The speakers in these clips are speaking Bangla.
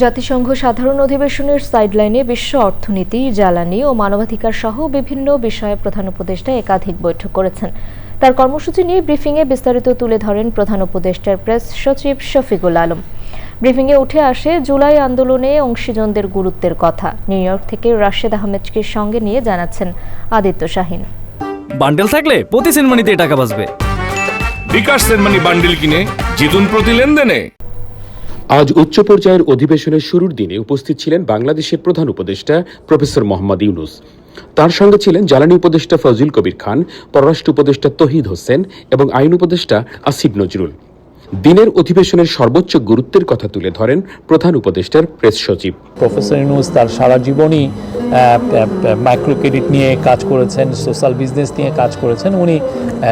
জাতিসংঘ সাধারণ অধিবেশনের সাইডলাইনে বিশ্ব অর্থনীতি জ্বালানি ও মানবাধিকার সহ বিভিন্ন বিষয়ে প্রধান উপদেষ্টা একাধিক বৈঠক করেছেন। তার কর্মসূচি নিয়ে ব্রিফিংয়ে বিস্তারিত তুলে ধরেন প্রধান উপদেষ্টার প্রেস সচিব শফিকুল আলম। ব্রিফিংয়ে উঠে আসে জুলাই আন্দোলনে অংশীজনদের গুরুত্বের কথা। নিউ ইয়র্ক থেকে রাশেদ আহমেদকে সঙ্গে নিয়ে জানাচ্ছেন আদিত্য শাহিন। বান্ডেল থাকলে প্রতি সেনমানিতে টাকা বাঁচবে। বিকাশ সেনমানি বান্ডিল কিনে জিতুন প্রতি লেনদেনে। আজ উচ্চ পর্যায়ের অধিবেশনের শুরুর দিনে উপস্থিত ছিলেন বাংলাদেশের প্রধান উপদেষ্টা প্রফেসর মোহাম্মদ ইউনুস। তার সঙ্গে ছিলেন জ্বালানি উপদেষ্টা ফজল কবির খান, পররাষ্ট্র উপদেষ্টা তহিদ হোসেন এবং আইন উপদেষ্টা আসিফ নজরুল। দিনের অধিবেশনের সর্বোচ্চ গুরুত্বের কথা তুলে ধরেন প্রধান উপদেষ্টার প্রেস সচিব। প্রফেসর ইউনুস তার সারা জীবনই মাইক্রো ক্রেডিট নিয়ে কাজ করেছেন সোশ্যাল বিজনেস নিয়ে কাজ করেছেন। উনি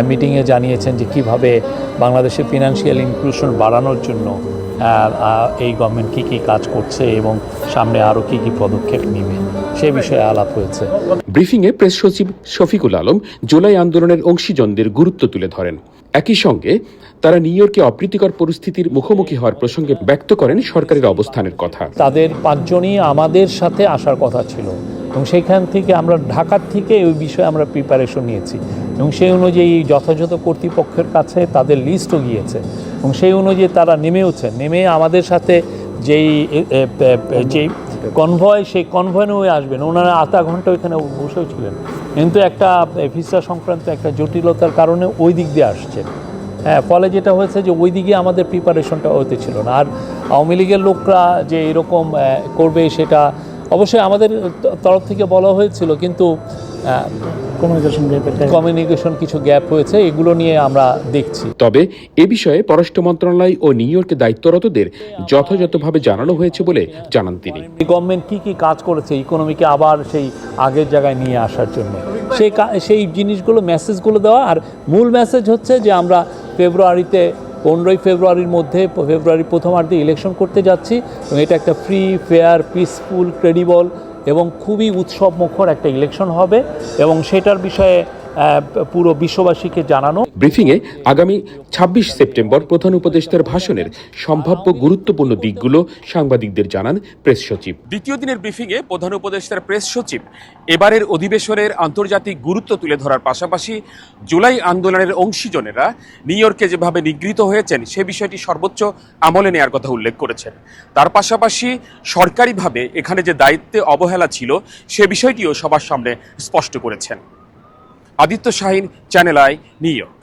মিটিংয়ে জানিয়েছেন যে কীভাবে বাংলাদেশের ফিনান্সিয়াল ইনক্লুশন বাড়ানোর জন্য এই গভর্নমেন্ট কী কী কাজ করছে এবং সামনে আরও কী কী পদক্ষেপ নেবে। সে বিষয়ে আলাপ হয়েছে। ব্রিফিংয়ে প্রেস সচিব শফিকুল আলম জুলাই আন্দোলনের অংশীজনদের গুরুত্ব তুলে ধরেন। একই সঙ্গে তারা নিউ ইয়র্কে অপ্রীতিকর পরিস্থিতির মুখোমুখি হওয়ার প্রসঙ্গে ব্যক্ত করেন সরকারের অবস্থানের কথা। তাদের পাঁচজনই আমাদের সাথে আসার কথা ছিল এবং সেইখান থেকে আমরা ঢাকার থেকে ওই বিষয়ে আমরা প্রিপারেশন নিয়েছি এবং সেই অনুযায়ী যথাযথ কর্তৃপক্ষের কাছে তাদের লিস্টও গিয়েছে এবং সেই অনুযায়ী তারা নেমেওছে নেমে আমাদের সাথে যেই যেই কনভয় সেই কনভয় নিয়ে আসবেন। ওনারা আধা ঘণ্টা ওইখানে বসেও ছিলেন। কিন্তু একটা ভিসা সংক্রান্ত একটা জটিলতার কারণে ওই দিক দিয়ে আসছে। হ্যাঁ ফলে যেটা হয়েছে যে ওই দিকে আমাদের প্রিপারেশনটা হতে ছিল না। আর আওয়ামী লীগের লোকরা যে এরকম করবে সেটা অবশ্যই আমাদের তরফ থেকে বলা হয়েছিল, কিন্তু কমিউনিকেশন কিছু গ্যাপ হয়েছে এগুলো নিয়ে আমরা দেখছি। তবে এ বিষয়ে পররাষ্ট্র মন্ত্রণালয় ও নিউ ইয়র্কে দায়িত্বরতদের যথাযথভাবে জানানো হয়েছে বলে জানান তিনি। গভর্নমেন্ট কী কী কাজ করেছে ইকোনমিকে আবার সেই আগের জায়গায় নিয়ে আসার জন্য। সেই সেই জিনিসগুলো মেসেজগুলো দেওয়া আর মূল মেসেজ হচ্ছে যে আমরা ফেব্রুয়ারিতে পনেরোই ফেব্রুয়ারির মধ্যে ফেব্রুয়ারি প্রথমার্ধে ইলেকশন করতে যাচ্ছি এবং এটা একটা ফ্রি ফেয়ার পিসফুল ক্রেডিবল এবং খুবই উৎসবমুখর একটা ইলেকশন হবে এবং সেটার বিষয়ে পুরো বিশ্ববাসীকে জানানো। ব্রিফিংয়ে আগামী ২৬ সেপ্টেম্বর প্রধান উপদেষ্টার ভাষণের সম্ভাব্য গুরুত্বপূর্ণ দিকগুলো সাংবাদিকদের জানান প্রেস সচিব। দ্বিতীয় দিনের ব্রিফিংয়ে প্রধান উপদেষ্টার প্রেস সচিব এবারের অধিবেশনের আন্তর্জাতিক গুরুত্ব তুলে ধরার পাশাপাশি জুলাই আন্দোলনের অংশীজনেরা নিউ ইয়র্কে যেভাবে নিগৃহীত হয়েছেন সে বিষয়টি সর্বোচ্চ আমলে নেয়ার কথা উল্লেখ করেছেন। তার পাশাপাশি সরকারিভাবে এখানে যে দায়িত্বে অবহেলা ছিল সে বিষয়টিও সবার সামনে স্পষ্ট করেছেন। Aditya Shahin channel I New York